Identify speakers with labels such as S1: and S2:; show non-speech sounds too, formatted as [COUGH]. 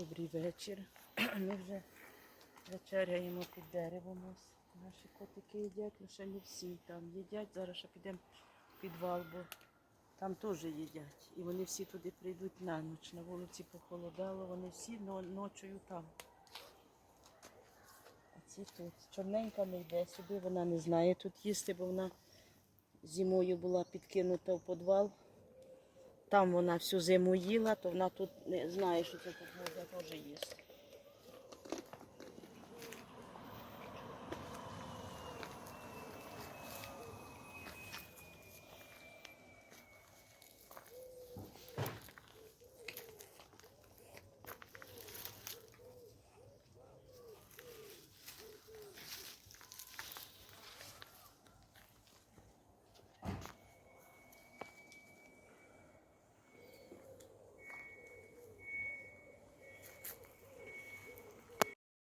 S1: Добрий вечір. [CLEARS THROAT] Ми вже вечеряємо під деревом. Наші котики їдять, але ще не всі там їдять. Зараз ще підемо в підвал, бо там теж їдять. І вони всі туди прийдуть на ніч. На вулиці похолодало, вони всі ночою там. А ці тут. Чорненька не йде сюди, вона не знає тут їсти, бо вона зимою була підкинута в підвал. Там вона всю зиму їла, то вона тут не знає, що це можна теж їсти.